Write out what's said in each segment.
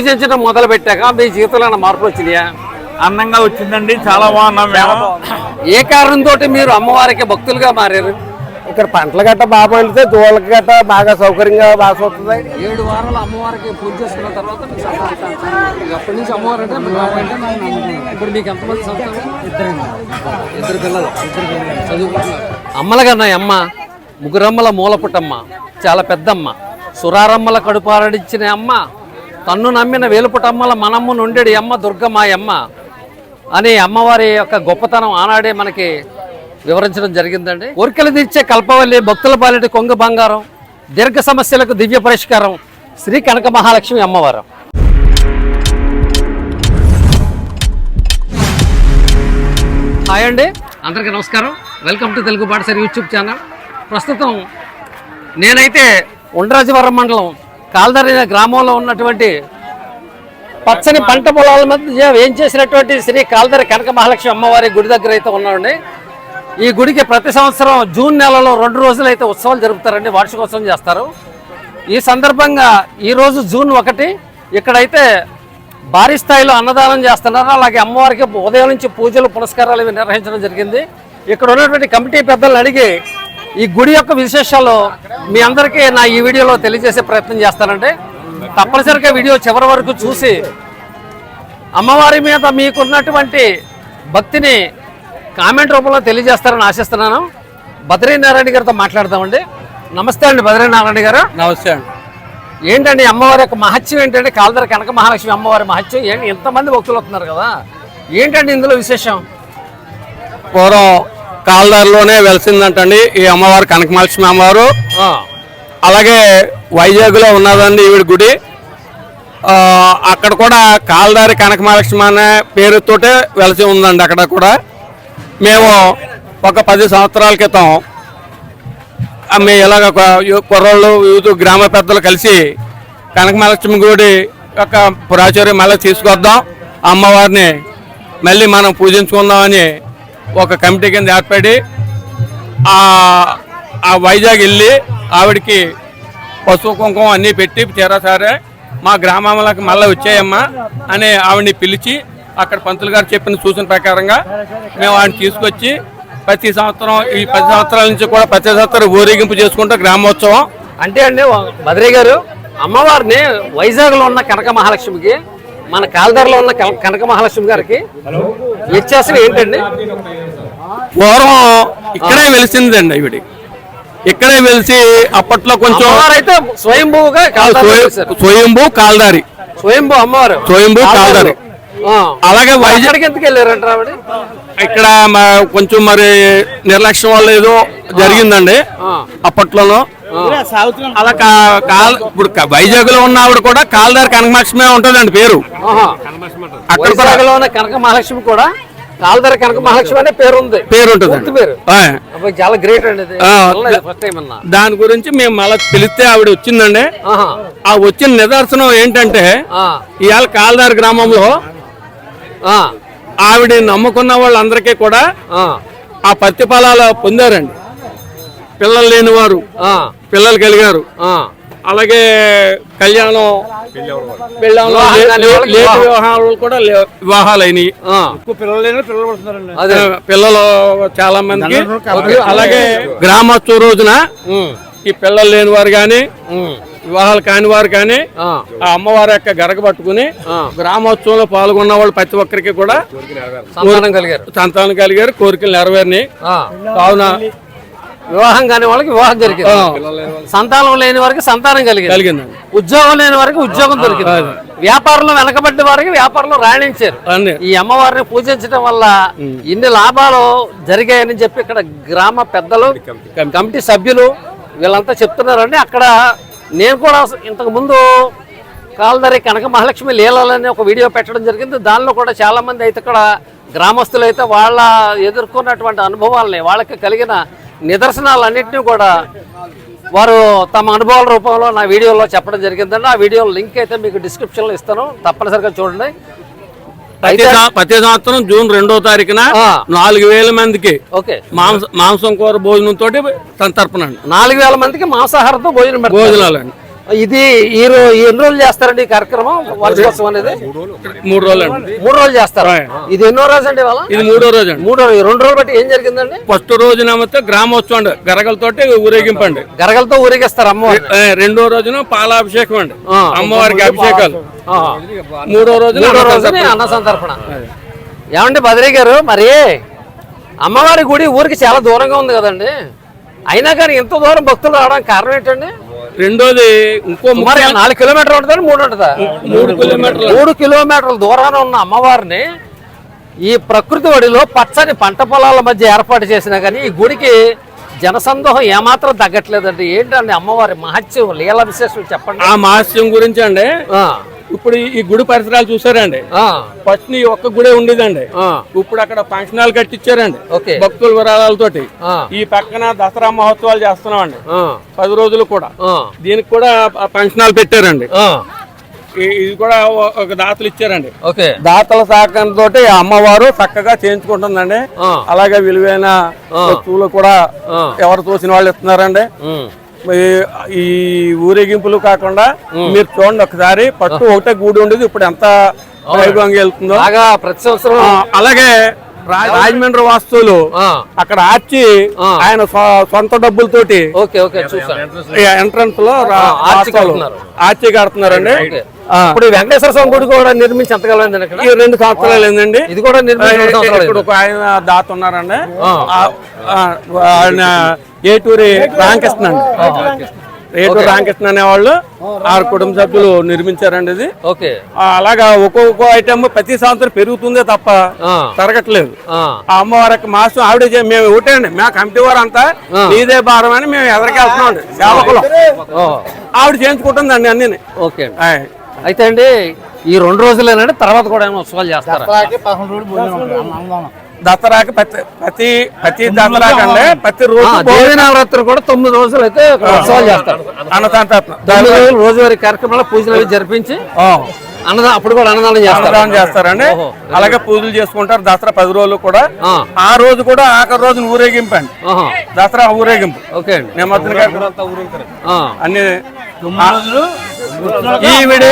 పూజించడం మొదలు పెట్టాక మీ జీవితంలో మార్పులు వచ్చినాయా? అందంగా వచ్చిందండి. చాలా బాగున్నాం మేము. ఏ కారణంతో మీరు అమ్మవారికి భక్తులుగా మారారు? ఇక్కడ పంటలు గట్ట బాగా పండితే దూడలకి గట్ట బాగా సౌకర్యంగా బాగా చూస్తుంది. ఏడు వారాలు అమ్మవారికి పూజ చేసుకున్న తర్వాత మీకు సంతానం కలిగింది. అప్పటి నుంచి అమ్మవారు అంటే మీ బాబు అంటే నాకు నమ్మకం. ఇప్పుడు మీకు ఎంతమంది సంతానం ఇద్దరు పిల్లలు. చదువుకుంటున్నారు. అమ్మలగన్న అమ్మ ముగ్గురమ్మల మూలపుటమ్మ చాలా పెద్దమ్మ. సురారమ్మల కడుపారడించిన అమ్మ తన్ను నమ్మిన వేలుపుటమ్మల మనమ్మ నుండెడి అమ్మ దుర్గమాయమ్మ అనే అమ్మవారి యొక్క గొప్పతనం ఆనాడే మనకి వివరించడం జరిగిందండి. కోరికలు తీర్చే కల్పవల్లి భక్తుల పాలిటి కొంగు బంగారం దీర్ఘ సమస్యలకు దివ్య పరిష్కారం శ్రీ కనక మహాలక్ష్మి అమ్మవారు. హాయ్ అండి. అందరికీ నమస్కారం. వెల్కమ్ టు తెలుగు పాఠశాల యూట్యూబ్ ఛానల్. ప్రస్తుతం నేనైతే ఉండరాజవరం మండలం కాల్దరి గ్రామంలో ఉన్నటువంటి పచ్చని పంట పొలాల మధ్య ఏం చేసినటువంటి శ్రీ కాల్దరి కనక మహాలక్ష్మి అమ్మవారి గుడి దగ్గర అయితే ఉన్నామండి ఈ గుడికి ప్రతి సంవత్సరం జూన్ నెలలో రెండు రోజులు అయితే ఉత్సవాలు జరుపుతారండి వార్షికోత్సవం చేస్తారు. ఈ సందర్భంగా ఈరోజు జూన్ ఒకటి ఇక్కడైతే భారీ స్థాయిలో అన్నదానం చేస్తున్నారు. అలాగే అమ్మవారికి ఉదయం నుంచి పూజలు పునస్కారాలు ఇవి నిర్వహించడం జరిగింది. ఇక్కడ ఉన్నటువంటి కమిటీ పెద్దలను అడిగి ఈ గుడి యొక్క విశేషాలు మీ అందరికీ నా ఈ వీడియోలో తెలియజేసే ప్రయత్నం చేస్తానండి. తప్పనిసరిగా వీడియో చివరి వరకు చూసి అమ్మవారి మీద మీకున్నటువంటి భక్తిని కామెంట్ రూపంలో తెలియజేస్తారని ఆశిస్తున్నాను. బద్రీనారాయణ గారితో మాట్లాడదామండి. నమస్తే అండి బద్రీనారాయణ గారు. నమస్తే అండి. ఏంటండి అమ్మవారి యొక్క మహత్యం ఏంటంటే కాల్దర కనక మహాలక్ష్మి అమ్మవారి మహత్యం ఏంటి? ఎంతమంది భక్తులు వస్తున్నారు కదా. ఏంటండి ఇందులో విశేషం? పూర్వం కాల్దారిలోనే వెలిసిందంటండి ఈ అమ్మవారు కనకమలక్ష్మి అమ్మవారు. అలాగే వైజాగ్లో ఉన్నదండి ఈవిడ గుడి. అక్కడ కూడా కాల్దారి కనకమహాలక్ష్మి అనే పేరుతోటే వెలిసి ఉందండి అక్కడ కూడా. మేము ఒక పది సంవత్సరాల క్రితం మేము ఇలాగ కుర్రోళ్ళు యూత్ గ్రామ పెద్దలు కలిసి కనకమహాలక్ష్మి గుడి యొక్క పురాచార్యం మళ్ళీ తీసుకొద్దాం. అమ్మవారిని మళ్ళీ మనం పూజించుకుందామని ఒక కమిటీ కింద ఏర్పడి ఆ ఆ వైజాగ్ వెళ్ళి ఆవిడకి పసుపు కుంకుమ అన్నీ పెట్టి చేరాసారే మా గ్రామంలోకి మళ్ళీ వచ్చాయమ్మా అని ఆవిడని పిలిచి అక్కడ పంతులు గారు చెప్పిన సూచన ప్రకారంగా మేము ఆవిడని తీసుకొచ్చి ప్రతి సంవత్సరం ఈ పది సంవత్సరాల నుంచి కూడా ప్రతి సంవత్సరం ఊరేగింపు చేసుకుంటూ గ్రామోత్సవం. అంటే అండి బద్రీ గారు అమ్మవారిని వైజాగ్లో ఉన్న కనక మహాలక్ష్మికి మన కాల్దర్లో ఉన్న కన- కనక మహాలక్ష్మి గారికి వ్యత్యాసం ఏంటండి? పూర్వం ఇక్కడే వెలిసిందండి ఈవిడి ఇక్కడే వెలిసి అప్పట్లో కొంచెం అయితే స్వయంభూగా. స్వయంభూ కాల్దారి. స్వయంభూ అమ్మవారు. స్వయంభూ కాల్దారి. అలాగే వైజాగ్ ఎందుకు వెళ్ళారంటారు ఆవిడ ఇక్కడ మ- కొంచెం మరి నిర్లక్ష్యం వల్ల ఏదో జరిగిందండి. అప్పట్లోనూ. అలా ఇప్పుడు వైజాగ్లో ఉన్న ఆవిడ కూడా కాల్దారి కనకమాక్షమే ఉంటుందండి పేరు. అక్కడ కనక మహాలక్ష్మి కూడా కాల్దారి కనక మహాలక్ష్మి అనే పేరు ఉంది. పేరు. ఉంటుంది పేరు చాలా గ్రేట్ అండి దాని గురించి మేము మళ్ళీ పిలిస్తే ఆవిడ వచ్చిందండి. ఆ వచ్చిన నిదర్శనం ఏంటంటే. ఇవాళ కాల్దారి గ్రామంలో ఆ. ఆవిడ నమ్ముకున్న వాళ్ళందరికీ కూడా ఆ. పత్తి ఫలాలు పొందారండి పిల్లలు లేని వారు ఆ. పిల్లలు కలిగారు ఆ. అలాగే కళ్యాణం పెళ్ళాంలో. వివాహాలు కూడా లే- వివాహాలు అయినాయి. అదే పిల్లలు చాలా మందికి అలాగే గ్రామోత్సవ రోజున. ఈ పిల్లలు లేని వారు కానీ. వివాహాలు కాని వారు కానీ ఆ. అమ్మవారి యొక్క గరగ పట్టుకుని. గ్రామోత్సవంలో పాల్గొన్న వాళ్ళు ప్రతి ఒక్కరికి కూడా సంతానం కలిగారు. సంతానం కలిగారు కోరికలు నెరవేరినాయి. కావున వివాహం కాని వాళ్ళకి వివాహం జరిగింది. సంతానం లేని వారికి సంతానం కలిగింది. కలిగిందండి ఉద్యోగం లేని వారికి ఉద్యోగం దొరికింది. వ్యాపారంలో వెనకబడ్డ వారికి వ్యాపారంలో రాణించారు. ఈ అమ్మవారిని పూజించడం వల్ల ఇన్ని లాభాలు జరిగాయని చెప్పి ఇక్కడ గ్రామ పెద్దలు కమిటీ సభ్యులు వీళ్ళంతా చెప్తున్నారండి. అక్కడ నేను కూడా ఇంతకుముందు కాలదరి కనక మహాలక్ష్మి లీలలని ఒక వీడియో పెట్టడం జరిగింది. దానిలో కూడా చాలామంది అయితే ఇక్కడ గ్రామస్తులు అయితే వాళ్ళ ఎదుర్కొన్నటువంటి అనుభవాలని వాళ్ళకి కలిగిన నిదర్శనాలన్నింటినీ కూడా వారు తమ అనుభవాల రూపంలో నా వీడియోలో చెప్పడం జరిగిందండి. ఆ వీడియో లింక్ అయితే మీకు డిస్క్రిప్షన్లో ఇస్తాను. తప్పనిసరిగా చూడండి. ప్రతి సంవత్సరం జూన్ రెండో తారీఖున. నాలుగు వేల మందికి మాంస మాంసం కూర భోజనం తోటి సంతర్పణ నాలుగు వేల మందికి మాంసాహారంతో భోజనం భోజనాలు అండి ఇది ఈ రో- ఈ ఎన్ని రోజులు చేస్తారండి ఈ కార్యక్రమం? వార్షికోత్సవం అనేది? మూడు రోజులు అండి. మూడు రోజులు చేస్తారు? ఇది ఎన్నో రోజు అండి ఇవాళ? ఇది మూడో రోజు అండి. మూడు రోజులు రెండు రోజులు బట్టి ఏం జరిగిందండి? ఫస్ట్ రోజున మొత్తం గ్రామోత్సవం అండి. గరగలతోటి ఊరేగింపు అండి. గరగలతో ఊరేగిస్తారు ఏ, రెండో రోజున పాలాభిషేకం అండి. అమ్మవారికి అభిషేకాలు. మూడో రోజున మూడో. రోజుని అన్న సంతర్పణ ఏమండి బద్రీ గారు? మరి అమ్మవారి గుడి ఊరికి చాలా దూరంగా ఉంది కదండి. అయినా కానీ ఇంత దూరం భక్తులు రావడానికి కారణం ఏంటండి? రెండోది ఇంకో మరి నాలుగు కిలోమీటర్లు ఉంటుందండి మూడు ఉంటుందా? మూడు కిలోమీటర్లు. మూడు కిలోమీటర్ల దూరాన ఉన్న అమ్మవారిని ఈ ప్రకృతి ఒడిలో పచ్చని పంట పొలాల మధ్య ఏర్పాటు చేసినా కానీ ఈ గుడికి జనసందోహం ఏమాత్రం తగ్గట్లేదండి. ఏంటండి అమ్మవారి మహత్యం లీల విశేషం చెప్పండి. ఆ మహత్యం గురించి అండి. ఆ, ఇప్పుడు ఈ గుడి పరిసరాలు చూసారండి. ఆ, ఫస్ట్ ఈ ఒక్క గుడే ఉండేదండి. ఆ, ఇప్పుడు అక్కడ ఫంక్షన్ హాల్ కట్టించారండి. ఓకే. భక్తుల విరాళాలతోటి ఈ పక్కన దసరా మహోత్సవాలు చేస్తున్నామండి. ఆ, పది రోజులు కూడా. దీనికి కూడా ఫంక్షన్ హాల్ పెట్టారండి. ఇది కూడా ఒక దాతలు ఇచ్చారండి. ఓకే. దాతల సహకారంతో అమ్మవారు చక్కగా చేయించుకుంటుందండి. అలాగే విలువైన వస్తువులు కూడా ఎవరు తోసిన వాళ్ళు ఇస్తున్నారండి. ఈ- ఊరేగింపులు కాకుండా మీరు చూడండి ఒకసారి పట్టు ఒకటే గూడి ఉండేది ఇప్పుడు ఎంత వైభవంగా వెళ్తుందో. ప్రతి సంవత్సరం అలాగే రాజమండ్రి వాస్తువులు అక్కడ ఆర్చి. ఆయన సొంత డబ్బులతోటి ఓకే ఓకే చూసాను ఎంట్రన్స్లో ఆర్చి కడుతున్నారండి. ఇప్పుడు ఈ వెంకటేశ్వర స్వామి గుడి కూడా నిర్మించి ఎంతకాలం ఈ రెండు సంవత్సరాలు ఏందండి ఇది కూడా ఒక ఆయన దాత ఉన్నారండి ఆ, ఆ, ఆయన ఏటూరి రామకృష్ణ అండి ఏటూరి రామకృష్ణ అనేవాళ్ళు ఆరు కుటుంబ సభ్యులు నిర్మించారండి ఇది. ఓకే. అలాగా ఒక్కొక్క ఐటమ్ ప్రతి సంవత్సరం పెరుగుతుందే తప్ప తరగట్లేదు. ఆ, అమ్మవారికి మాసం ఆవిడ మేము ఒకటండి మా కమిటీ వారు అంతా నీదే భారం అని మేము ఎదరికెళ్తున్నాం అండి. సేవకులు. ఆవిడ చేయించుకుంటుందండి అన్ని ఓకే. అయితే అండి ఈ రెండు రోజులేనండి తర్వాత కూడా ఏమైనా ఉత్సవాలు చేస్తారా? దసరాకి ప్రతి ప్రతి ప్రతి దసరాకి ప్రతి రోజు దేవి నవరాత్రి కూడా తొమ్మిది రోజులు అయితే ఉత్సవాలు చేస్తారు. అన్నదానం రోజువారీ కార్యక్రమాలు పూజలు అవి జరిపించి అన్నదానం అప్పుడు కూడా అన్నదానం చేస్తారు. అన్నదానం చేస్తారండి. అలాగే పూజలు చేసుకుంటారు. దసరా పది రోజులు కూడా. ఆ, రోజు కూడా ఆఖరి రోజున ఊరేగింపు అండి. దసరా ఊరేగింపు. ఓకే అన్ని ఈవిడ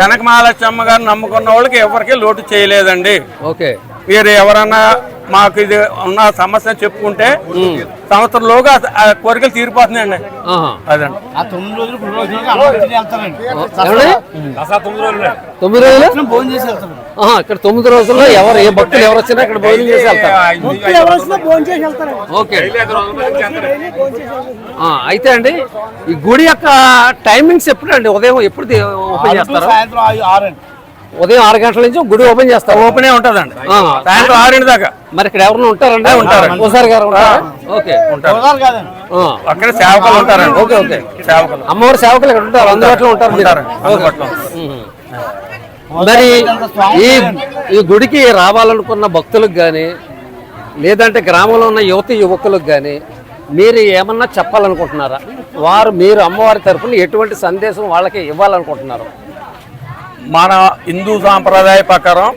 కనక మహాలక్ష్మి గారు నమ్ముకున్న వాళ్ళకి ఎవరికి లోటు చేయలేదండి. ఓకే. మీరు ఎవరన్నా మాకు ఇది ఉన్న సమస్య చెప్పుకుంటే సంవత్సరంలోగా ఆ కోరికలు తీరిపోతున్నాయండి. అదండి. ఆ తొమ్మిది రోజులు ఇక్కడ తొమ్మిది రోజుల్లో ఎవరు ఏ భక్తులు ఎవరు వచ్చినా ఇక్కడ భోజనం చేసి వెళ్తారు. ఓకే. ఆ, అయితే అండి ఈ గుడి యొక్క టైమింగ్స్ ఎప్పుడు అండి ఉదయం ఎప్పుడు ఓపెన్ చేస్తారు? ఉదయం ఆరు గంటల నుంచి గుడి ఓపెన్ చేస్తారు. ఓపెనే ఉంటదండి. ఆ, సాయంత్రం ఆరింటి దాకా. మరి ఇక్కడ ఎవరైనా ఉంటారండి? ఉంటారు. ఓసారి గారు ఉంటారా? ఓకే. ఆ, అక్కడ సేవకులు ఉంటారండి. Okay okay. సేవకులు. అమ్మవారి సేవకులు ఇక్కడ ఉంటారు. అందుబాటులో ఉంటారు. మీరు. ఉంటారు. అందుబాటులో ఉహు. మరి ఈ ఈ గుడికి రావాలనుకున్న భక్తులకు కానీ లేదంటే గ్రామంలో ఉన్న యువతి యువకులకు కానీ మీరు ఏమన్నా చెప్పాలనుకుంటున్నారా? వారు మీరు అమ్మవారి తరపున ఎటువంటి సందేశం వాళ్ళకి ఇవ్వాలనుకుంటున్నారు? మన హిందూ సాంప్రదాయ ప్రకారం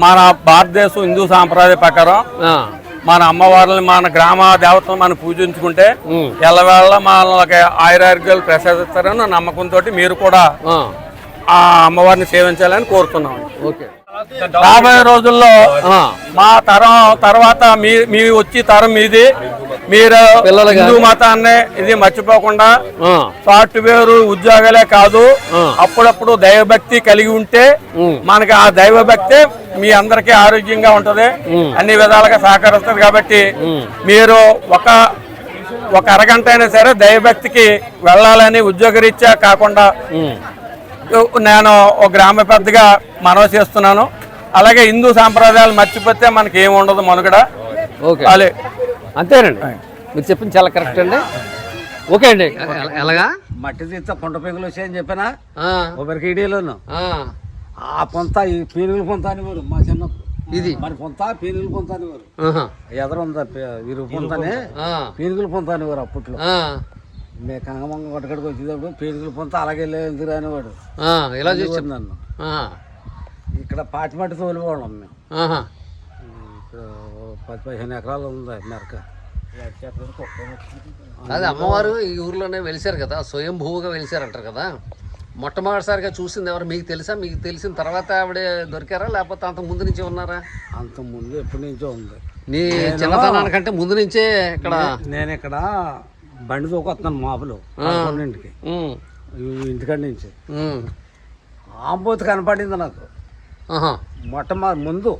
మన భారతదేశం హిందూ సాంప్రదాయ ప్రకారం మన అమ్మవారిని మన గ్రామ దేవతను మనం పూజించుకుంటే ఎల్లవేళ మనకి ఆయురారోగ్యాలు ప్రసాదిస్తారని నమ్మకంతో మీరు కూడా ఆ, అమ్మవారిని సేవించాలని కోరుతున్నాం. ఓకే. రాబోయే రోజుల్లో మా తరం తర్వాత మీ మీ వచ్చి తరం మీది మీరు హిందూ మతాన్ని ఇది మర్చిపోకుండా సాఫ్ట్వేర్ ఉద్యోగాలే కాదు. అప్పుడప్పుడు దైవభక్తి కలిగి ఉంటే మనకి ఆ దైవభక్తి మీ అందరికీ ఆరోగ్యంగా ఉంటది. అన్ని విధాలుగా సహకరిస్తుంది కాబట్టి. మీరు ఒక ఒక అరగంట అయినా సరే దైవభక్తికి వెళ్ళాలని ఉద్యోగరీత్యా కాకుండా నేను ఒక గ్రామ పెద్దగా మనవి చేస్తున్నాను. అలాగే హిందూ సాంప్రదాయాలు మర్చిపోతే మనకి ఏమి ఉండదు మనుగడ. అంతేనండి. మీరు చెప్పింది చాలా కరెక్ట్ అండి. ఓకే అండి. ఎలాగా? మట్టి తీస్తా పొంట పెంకులు వచ్చాయని చెప్పినా? ఆ, ఒకరికి ఇడీలోను. ఆ, ఆ పొంత ఈ పీనుగులు పొంత అనేవారు మా చిన్నప్పుడు. ఇది. మరి పొంత పీనుగులు పొంత అనేవారు ఎదర ఉందా ఇరుగు పొంతనే? ఆ, పీనుగులు పొంత అనేవారు అప్పట్లో. ఆ, మే కంగమంగ కొట్టకడికి వచ్చేటప్పుడు పీనుగులు పొంత అలాగే ఎందుకు అనేవాడు ఆ, ఇలా చేసి అనేవాడు నన్ను. ఆ, ఇక్కడ పాటి మట్టి తోలివాళ్ళం మేము. పది పదిహేను ఎకరాలు ఉంది మెరక. అదే అమ్మవారు ఈ ఊర్లోనే వెలిసారు కదా స్వయంభూగా వెలిసారంటారు కదా. మొట్టమొదటిసారిగా చూసింది ఎవరు మీకు తెలుసా? మీకు తెలిసిన తర్వాత ఆవిడ దొరికారా? లేకపోతే అంత ముందు నుంచి ఉన్నారా? అంత ముందు ఎప్పటి నుంచో ఉంది. నీ చిన్నతనానికంటే ముందు నుంచే ఇక్కడ నేను ఇక్కడ బండి తోకొస్తున్నాను మాపులు ఇంటికి ఇంటికాడి నుంచి. ఆంబోతు కనపడింది నాకు. మొట్టమొదటి ముందు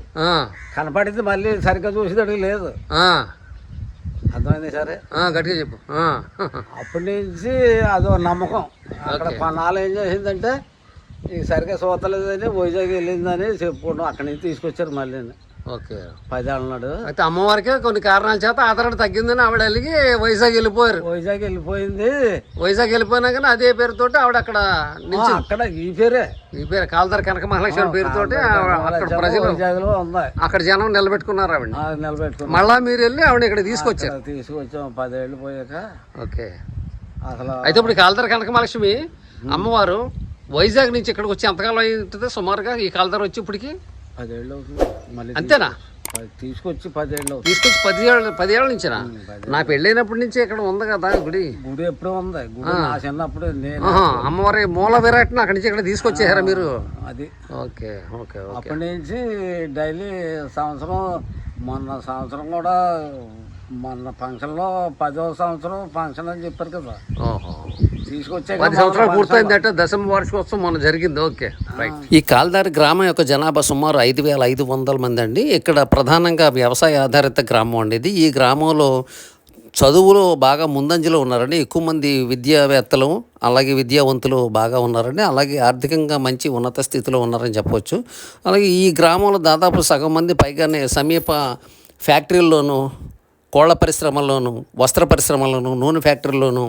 కనపడింది మళ్ళీ సరిగ్గా చూసేటట్టు లేదు. అర్థమైంది సరే? గట్టిగా చెప్పు. అప్పటి నుంచి అదో నమ్మకం. అక్కడ కొన్నాళ్ళు ఏం చేసిందంటే ఈ సరిగ్గా చూతలేదని వైజాగ్ వెళ్ళిందని చెప్పుకుంటాం అక్కడి నుంచి తీసుకొచ్చారు మళ్ళీ ఓకే. పదేళ్ళ నాడు అయితే అమ్మవారికి కొన్ని కారణాల చేత ఆదరణ తగ్గిందని ఆవిడ వెళ్ళి వైజాగ్ వెళ్ళిపోయారు. వైజాగ్ వెళ్ళిపోయింది. వైజాగ్ వెళ్ళిపోయినాక అదే పేరుతోటి ఆవిడ అక్కడ అక్కడ ఈ పేరే. ఈ పేరు కాల్దారి కనక మహాలక్ష్మి ఆవిడ అక్కడ ప్రజలు జనం నిలబెట్టుకున్నారు ఆవిడ. ఆ, నిలబెట్టుకున్నాం మళ్ళా మీరు వెళ్ళి ఆవిడ ఇక్కడ తీసుకొచ్చారు. తీసుకొచ్చాం. పదేళ్ళు పోయాక. ఓకే. అసలు అయితే ఇప్పుడు కాల్దారి కనక మహాలక్ష్మి అమ్మవారు వైజాగ్ నుంచి ఇక్కడికి వచ్చి ఎంతకాలం అవుతుంది సుమారుగా ఈ కాల్దారి వచ్చి ఇప్పటికి పదేళ్ళు అవుతుంది. మళ్ళీ అంతేనా? పది- తీసుకొచ్చి పదేళ్ళు అవుతుంది. తీసుకొచ్చి పదిహేళ్ళు పదిహేళ్ళ నుంచినా? నా పెళ్ళైనప్పటి నుంచి ఇక్కడ ఉంది కదా గుడి. గుడి ఎప్పుడూ ఉంది. గుడి నా చిన్నప్పుడు నేను ఆహా, అమ్మవారి మూల విరాట్ని అక్కడి నుంచి ఇక్కడ తీసుకొచ్చేసారా మీరు? అది. Okay okay okay. అప్పటి నుంచి డైలీ సంవత్సరం మొన్న సంవత్సరం కూడా మొన్న ఫంక్షన్లో పదో సంవత్సరం ఫంక్షన్ అని చెప్పారు కదా. ఓహో. పది సంవత్సరాలు పూర్తయిందంటే దశమ వార్షికోత్సవం మొన్న జరిగింది. ఓకే ఈ కాల్దారి గ్రామం యొక్క జనాభా సుమారు ఐదు వేల ఐదు వందల మంది అండి. ఇక్కడ ప్రధానంగా వ్యవసాయ ఆధారిత గ్రామం అండి ఇది. ఈ గ్రామంలో చదువులో బాగా ముందంజలో ఉన్నారండి. ఎక్కువ మంది విద్యావేత్తలు అలాగే విద్యావంతులు బాగా ఉన్నారండి. అలాగే ఆర్థికంగా మంచి ఉన్నత స్థితిలో ఉన్నారని చెప్పవచ్చు అలాగే ఈ గ్రామంలో దాదాపు సగం మంది పైగానే సమీప ఫ్యాక్టరీల్లోనూ కోళ్ళ పరిశ్రమల్లోనూ వస్త్ర పరిశ్రమల్లోనూ నూనె ఫ్యాక్టరీల్లోనూ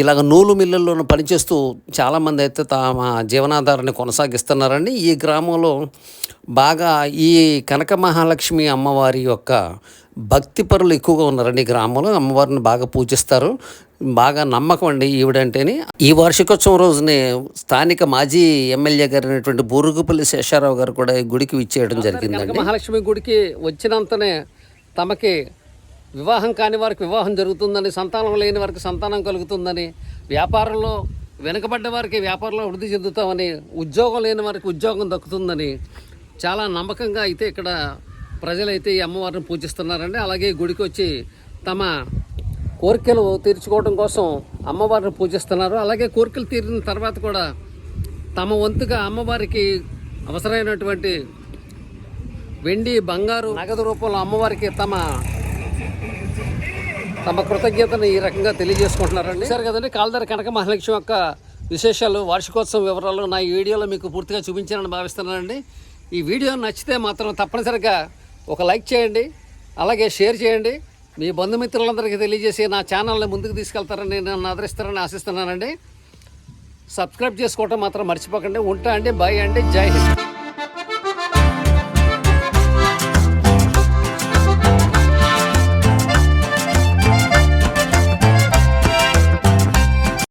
ఇలాగ నూలు మిల్లుల్లోనూ పనిచేస్తూ చాలామంది అయితే తమ జీవనాధారాన్ని కొనసాగిస్తున్నారండి ఈ గ్రామంలో బాగా ఈ కనక మహాలక్ష్మి అమ్మవారి యొక్క భక్తి పరులు ఎక్కువగా ఉన్నారండి ఈ గ్రామంలో. అమ్మవారిని బాగా పూజిస్తారు. బాగా నమ్మకం అండి ఈవిడంటేని. ఈ వార్షికోత్సవం రోజునే స్థానిక మాజీ ఎమ్మెల్యే గారు అయినటువంటి బూరుగుపల్లి శేషారావు గారు కూడా ఈ గుడికి విచ్చేయడం జరిగిందండి. మహాలక్ష్మి గుడికి వచ్చినంతనే తమకి వివాహం కాని వారికి వివాహం జరుగుతుందని సంతానం లేని వారికి సంతానం కలుగుతుందని వ్యాపారంలో వెనుకబడ్డ వారికి వ్యాపారంలో వృద్ధి చెందుతామని ఉద్యోగం లేని వారికి ఉద్యోగం దక్కుతుందని చాలా నమ్మకంగా అయితే ఇక్కడ ప్రజలైతే ఈ అమ్మవారిని పూజిస్తున్నారండి. అలాగే గుడికి వచ్చి తమ కోరికలు తీర్చుకోవడం కోసం అమ్మవారిని పూజిస్తున్నారు. అలాగే కోరికలు తీరిన తర్వాత కూడా తమ వంతుగా అమ్మవారికి అవసరమైనటువంటి వెండి బంగారు నగదు రూపంలో అమ్మవారికి తమ తమ కృతజ్ఞతను ఈ రకంగా తెలియజేసుకుంటున్నారండి. సరే కదండి కాలదారి కనక మహాలక్ష్మి యొక్క విశేషాలు వార్షికోత్సవం వివరాలు నా ఈ వీడియోలో మీకు పూర్తిగా చూపించానని భావిస్తున్నానండి. ఈ వీడియో నచ్చితే మాత్రం తప్పనిసరిగా ఒక లైక్ చేయండి అలాగే షేర్ చేయండి. మీ బంధుమిత్రులందరికీ తెలియజేసి నా ఛానల్ని ముందుకు తీసుకెళ్తారని నన్ను ఆదరిస్తారని ఆశిస్తున్నానండి. సబ్స్క్రైబ్ చేసుకోవటం మాత్రం మర్చిపోకండి. ఉంటా అండి బాయ్ అండి జై హింద్.